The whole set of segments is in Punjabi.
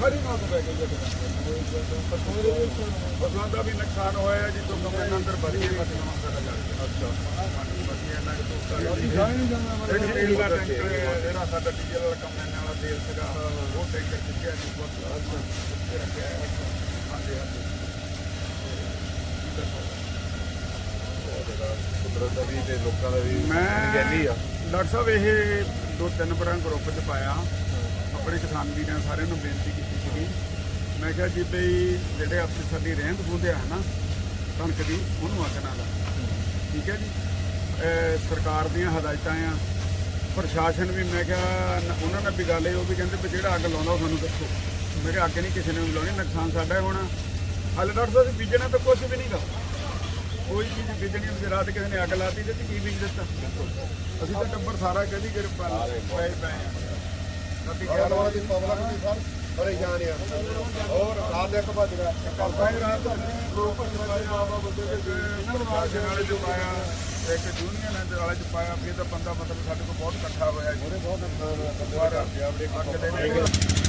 ਹਰੀ ਨਾਲ ਬੈ ਗਈ ਪਸ਼ੂਆਂ ਦਾ ਵੀ ਨੁਕਸਾਨ ਹੋਇਆ ਜੀ ਤੋਂ ਕਮਰੇ ਦੇ ਅੰਦਰ ਭਰੀ ਹੈ ਪਸ਼ੂਆਂ ਦਾ ਜਾ ਕੇ ਅੱਛਾ। ਬਾਕੀ ਇਹਨਾਂ ਦੇ ਤੋਂ ਅਸੀਂ ਜਾਣ ਨਹੀਂ ਜਾਣਾ। ਇਹ ਤੇਲ ਦਾ ਟੈਂਕਰ ਜਿਹੜਾ ਸਾਡਾ ਡੀਜ਼ਲ ਵਾਲਾ ਕਮਰੇ ਵਾਲਾ ਤੇਲ ਸੀਗਾ ਉਹ ਟੈਂਕਰ ਚੁੱਕਿਆ ਜੀ ਬਹੁਤ ਅੱਛਾ। ਰੱਖਿਆ ਹੈ। ਹਾਂਜੀ ਹਾਂਜੀ। ਕੁਦਰਤ ਦਾ ਵੀ ਤੇ ਲੋਕਾਂ ਦਾ ਵੀ ਮੈਂ ਡਾਕਟਰ ਸਾਹਿਬ ਇਹ ਦੋ ਤਿੰਨ ਬਰਾਂ ਗਰੁੱਪ 'ਚ ਪਾਇਆ। ਆਪਣੇ ਕਿਸਾਨ ਵੀਰਾਂ ਸਾਰਿਆਂ ਨੂੰ ਬੇਨਤੀ ਕੀਤੀ ਸੀਗੀ। ਮੈਂ ਕਿਹਾ ਜੀ ਬਈ ਜਿਹੜੇ ਆਪਣੀ ਸਾਡੀ ਰਹਿੰਦ ਖੂੰਹਦੇ ਆ ਨਾ ਕਣਕ ਦੀ ਉਹਨੂੰ ਅੱਗ ਨਾ ਲਾ ਠੀਕ ਹੈ ਜੀ? ਸਰਕਾਰ ਦੀਆਂ ਹਦਾਇਤਾਂ ਆ। ਪ੍ਰਸ਼ਾਸਨ ਵੀ ਮੈਂ ਕਿਹਾ ਉਹਨਾਂ ਨਾਲ ਵੀ ਗੱਲ ਇਹ ਉਹ ਵੀ ਕਹਿੰਦੇ ਵੀ ਜਿਹੜਾ ਅੱਗ ਲਾਉਂਦਾ ਉਹ ਸਾਨੂੰ ਦੱਸੋ। ਮੈਂ ਕਿਹਾ ਅੱਗ ਨਹੀਂ ਕਿਸੇ ਨੇ ਵੀ ਲਾਉਣੀ ਨੁਕਸਾਨ ਸਾਡਾ ਹੀ ਹੋਣਾ। ਹਾਲੇ ਡਾਕਟਰ ਸਾਹਿਬ ਬੀਜਣਾ ਤਾਂ ਕੁਝ ਵੀ ਨਹੀਂਗਾ ਕੋਈ ਚੀਜ਼ ਬੀਜਣੀ ਹੁੰਦੀ ਰਾਤ ਕਿਸੇ ਨੇ ਅੱਗ ਲਾਤੀ ਤੇ ਕੀ ਬੀਜ ਦਿੱਤਾ? ਅਸੀਂ ਤਾਂ ਟੱਬਰ ਸਾਰਾ ਕਦੀ ਕਿ ਪਏ ਪਏ ਆਉਣ ਵਾਲੀ ਪਬਲਿਕ ਵੀ ਸਰ ਪਰੇਸ਼ਾਨ ਆ ਔਰ ਰਾਤ ਇੱਕ ਵੱਜ ਗਿਆ ਪਾਪਾ ਹੀ ਰਾਤ ਗਰੁੱਪ ਚਲਾਇਆ ਆਵਾ ਬੰਦੇ ਦੇ ਇਹਨਾਂ ਨਾਲ ਜਨਾਲੇ ਚ ਪਾਇਆ ਇੱਕ ਜੂਨੀਅਰ ਦੇ ਵਾਲੇ ਚ ਪਾਇਆ ਵੀ ਤਾਂ ਬੰਦਾ ਮਤਲਬ ਸਾਡੇ ਕੋਲ ਬਹੁਤ ਇਕੱਠਾ ਹੋਇਆ ਜੀ ਬਹੁਤ ਨੁਕਸਾਨ ਹੋਇਆ ਅੱਗ ਦੇ ਵਿੱਚ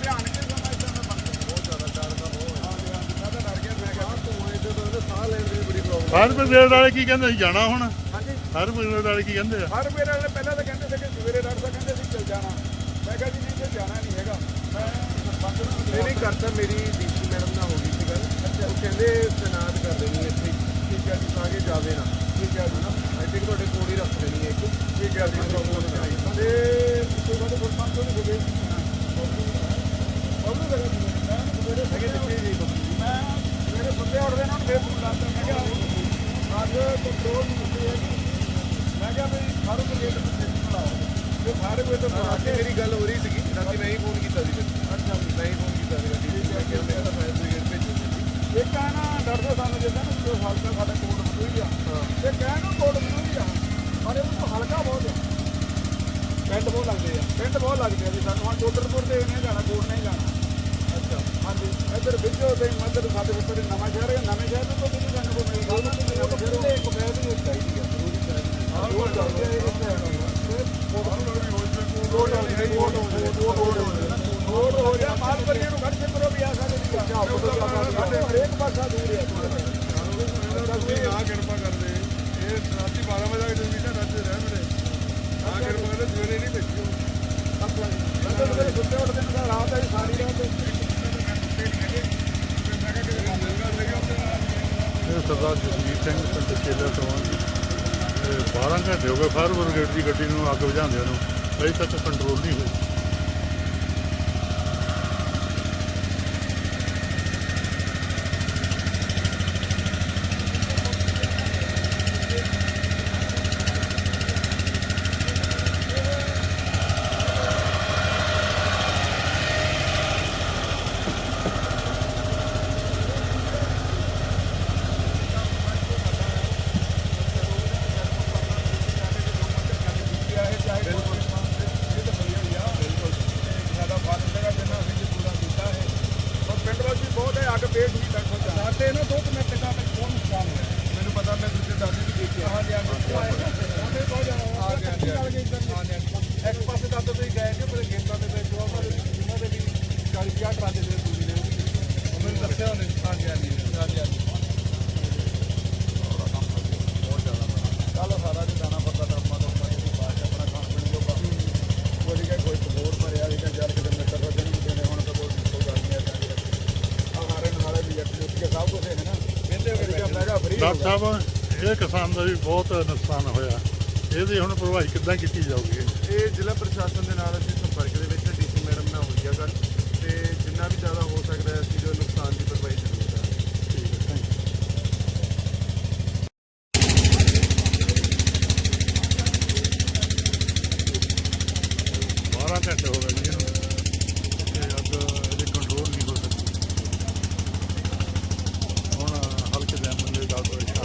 ਧਿਆਨ ਕੇ ਸਮਝਦਾ ਮੈਂ ਬੰਦ ਬਹੁਤ ਜ਼ਿਆਦਾ ਡਰ ਦਾ ਬਹੁਤ ਹਾਂ ਹਾਂ ਮੈਂ ਤਾਂ ਡਰ ਗਿਆ ਮੈਂ ਕਿਹਾ ਤੂੰ ਇਹਦੇ ਤੋਂ ਸਾਹ ਲੈਣ ਦੀ ਬੜੀ ਪ੍ਰੋਬਲਮ ਹਰ ਬ੍ਰਿਗੇਡ ਵਾਲੇ ਕੀ ਕਹਿੰਦੇ ਸੀ ਜਾਣਾ ਹੁਣ। ਹਾਂਜੀ। ਹਰ ਬ੍ਰਿਗੇਡ ਵਾਲੇ ਕੀ ਕਹਿੰਦੇ ਆ? ਹਰ ਮੇਰੇ ਵਾਲੇ ਪਹਿਲਾਂ ਤਾਂ ਕਹਿੰਦੇ ਸੀ ਕਿ ਸਵੇਰੇ ਡਾਕਟਰ ਸਾਹਿਬ ਕਹਿੰਦੇ ਸੀ ਚੱਲ ਜਾਣਾ। ਮੈਂ ਕਿਹਾ ਜੀ ਨਹੀਂ ਤੇ ਜਾਣਾ ਨਹੀਂ ਹੈਗਾ। ਮੈਂ ਸਰਪੰਚ ਨੂੰ ਨਹੀਂ ਨਹੀਂ ਕਰਤਾ ਮੇਰੀ ਡੀਸੀ ਮੈਡਮ ਨਾਲ ਹੋ ਗਈ ਸੀ ਗੱਲ। ਉਹ ਕਹਿੰਦੇ ਤਨਾਤ ਕਰ ਦੇਣੀ ਹੈ ਇੱਥੇ। ਠੀਕ ਹੈ ਜੀ ਤਾਂ ਕਿ ਜਾਵੇ ਨਾ। ਠੀਕ ਹੈ ਜੀ ਨਾ ਆਈ ਥਿੰਕ ਤੁਹਾਡੇ ਕੋਲ ਹੀ ਰੱਖ ਦੇਣੀ ਹੈ ਇੱਕ। ਠੀਕ ਹੈ ਜੀ ਪ੍ਰੋਬਲਮ ਨਹੀਂ ਤੇ ਕੋਈ ਗੱਲ ਸਰਪੰਚ ਤੋਂ ਨਹੀਂ ਹੋਵੇ ਪ੍ਰੋਬਲਮ ਲਗਾ ਜੀ ਮੈਂ ਸਵੇਰੇ ਸਗੇ ਦਿੱਤੇ ਜੀ ਮੈਂ ਸਵੇਰੇ ਸੁੱਤੇ ਉੱਠਦੇ ਨਾਲ ਫੇਰ ਫੋਨ ਲਾਤਾ ਅੱਜ ਕੰਟਰੋਲ ਨਹੀਂ ਹੁੰਦੀ ਹੈ ਮੈਂ ਕਿਹਾ ਵੀ ਸਾਰੇ ਤੋਂ ਲੇਟ ਤੁਸੀਂ ਬੁਲਾਓ ਤੇ ਸਾਰੇ ਕੋਈ ਤਾਂ ਬੁਲਾ ਕੇ ਮੇਰੀ ਗੱਲ ਹੋ ਰਹੀ ਸੀਗੀ ਰਾਤੀ ਮੈਂ ਹੀ ਫੋਨ ਕੀਤਾ ਸੀ ਫਿਰ ਅੱਛਾ ਮੈਂ ਹੀ ਫੋਨ ਕੀਤਾ ਸੀਗਾ ਡੀਸੀ ਮੈਂ ਕਿਹਾ ਮੈਂ ਤਾਂ ਫਾਇਰ ਬ੍ਰਿਗੇਡ ਭੇਜੋ ਇੱਕ ਆ ਨਾ ਡਰਦੇ ਸਾਨੂੰ ਜਿੱਦਾਂ ਨਾ ਜੋ ਹਲਕਾ ਸਾਡਾ ਕੋਟ ਬਦੂਈ ਆ ਤੇ ਕਹਿਣ ਨੂੰ ਕੋਟ ਬਦੂਈ ਆ ਪਰ ਇਹ ਤੋਂ ਹਲਕਾ ਬਹੁਤ ਆ ਪਿੰਡ ਬਹੁਤ ਲੱਗਦੇ ਆ ਪਿੰਡ ਬਹੁਤ ਲੱਗਦੇ ਆ ਜੀ ਸਾਨੂੰ ਹੁਣ ਡੋਡਰਪੁਰ ਦੇ ਨਹੀਂ ਜਾਣਾ ਕੋਟ ਨੇ ਇੱਧਰ ਵਿੱਚੋਂ ਤੇ ਮੱਧਰ ਸਾਡੇ ਉੱਪਰ ਨਵਾਂ ਸ਼ਹਿਰ ਹੈ ਨਵੇਂ ਸ਼ਹਿਰ ਤੋਂ ਵੀ ਸਾਨੂੰ ਕੋਈ ਮਿਲ ਗਿਆ ਨਵਾਂ ਸ਼ਹਿਰ ਤੇ ਇੱਕ ਬੈਗ ਵੀ ਚਾਹੀਦੀ ਆ ਜ਼ਰੂਰੀ ਚਾਹੀਦੀ ਆ ਹਾਂ ਉਹ ਚੱਲਦੇ ਆ ਇਹ ਕੋਟ ਹੋ ਜਾਏ ਕੋਟ ਹੋ ਜਾਏ ਕੋਟ ਹੋ ਜਾਏ ਕੋਟ ਹੋ ਜਾਏ ਮਾਲ ਪਰੀਆਂ ਨੂੰ ਘੱਟ ਕਰੋ ਵੀ ਆ ਸਾਡੇ ਦੀ ਸਾਡੇ ਹਰੇਕ ਪਾਸਾ ਦੂਰ ਹੈ ਤੁਸੀਂ ਨਾ ਕਿਰਪਾ ਕਰਦੇ ਇਹ ਰਾਤੀ 12 ਵਜੇ ਤੱਕ ਤੁਸੀਂ ਤਾਂ ਰਾਤੀ ਰਹਿ ਮੇਰੇ ਨਾ ਕਿਰਪਾ ਕਰਦੇ ਸਵੇਰੇ ਨਹੀਂ ਭੇਜਿਓ ਅੰਦਰ ਮੇਰੇ ਸੁੱਤੇ ਉੱਠਦੇ ਨੇ ਤਾਂ ਰਾਤ ਹੈ ਸਾਰੀ ਰਾਤ ਇਹ ਸਰਦਾਰ ਜਸਵੀਰ ਸਿੰਘ ਪਿੰਡ ਚੇਲਾ ਤੋਂ ਆ ਜੀ। ਇਹ 12 ਘੰਟੇ ਹੋ ਗਏ ਫਾਇਰ ਬ੍ਰਿਗੇਡ ਦੀ ਗੱਡੀ ਨੂੰ ਅੱਗ ਬੁਝਾਉਂਦਿਆਂ ਨੂੰ ਅਜੇ ਤੱਕ ਕੰਟਰੋਲ ਨਹੀਂ ਹੋਈ ਬਹੁਤ ਹੈ ਅੱਗ ਪੇਟ ਵੀ ਤੱਕ ਸਾਡੇ ਨਾ ਦੋ ਮਿੰਟ ਦਾ ਕੋਈ ਨੁਕਸਾਨ ਹੋਇਆ। ਮੈਨੂੰ ਪਤਾ ਮੈਂ ਦੂਜੇ ਦਾਦੀ ਵੀ ਦੇਖਿਆ। ਹਾਂਜੀ ਹਾਂਜੀ ਬਹੁਤ ਜ਼ਿਆਦਾ ਆ ਗਿਆ ਇੱਕ ਪਾਸੇ ਤਾਂ ਤੁਸੀਂ ਗਏ ਕਿ ਪਰ ਗੇਂਦਾਂ ਦੇ ਵਿੱਚ ਉਹਨਾਂ ਦੇ ਵੀ 40 50 ਟਰਾਲੇ ਦੇ ਦੂਰੀ ਦੇ ਉਹ ਮੈਨੂੰ ਦੱਸਿਆ ਉਹਨੇ। ਹਾਂਜੀ ਹਾਂਜੀ ਹਾਂਜੀ ਹਾਂਜੀ ਡਾਕਟਰ ਸਾਹਿਬ ਇਹ ਕਿਸਾਨ ਦਾ ਵੀ ਬਹੁਤ ਨੁਕਸਾਨ ਹੋਇਆ। ਇਹਦੀ ਹੁਣ ਭਰਵਾਈ ਕਿੱਦਾਂ ਕੀਤੀ ਜਾਊਗੀ? ਇਹ ਜ਼ਿਲ੍ਹਾ ਪ੍ਰਸ਼ਾਸਨ ਦੇ ਨਾਲ ਅਸੀਂ ਸੰਪਰਕ ਦੇ ਵਿੱਚ ਡੀਸੀ ਮੈਡਮ ਨਾਲ ਹੋਈ ਆ ਗੱਲ ਤੇ ਜਿੰਨਾ ਵੀ ਜ਼ਿਆਦਾ ਹੋ ਸਕਦਾ ਹੈ ਅਸੀਂ ਜੋ ਨੁਕਸਾਨ ਦੀ ਭਰਪਾਈ ਜ਼ਰੂਰ ਕਰਾਂਗੇ ਠੀਕ ਹੈ 12 ਘੰਟੇ ਹੋ ਗਏ ਜੀ ਇਹਨੂੰ। ਅੱਜ I'll go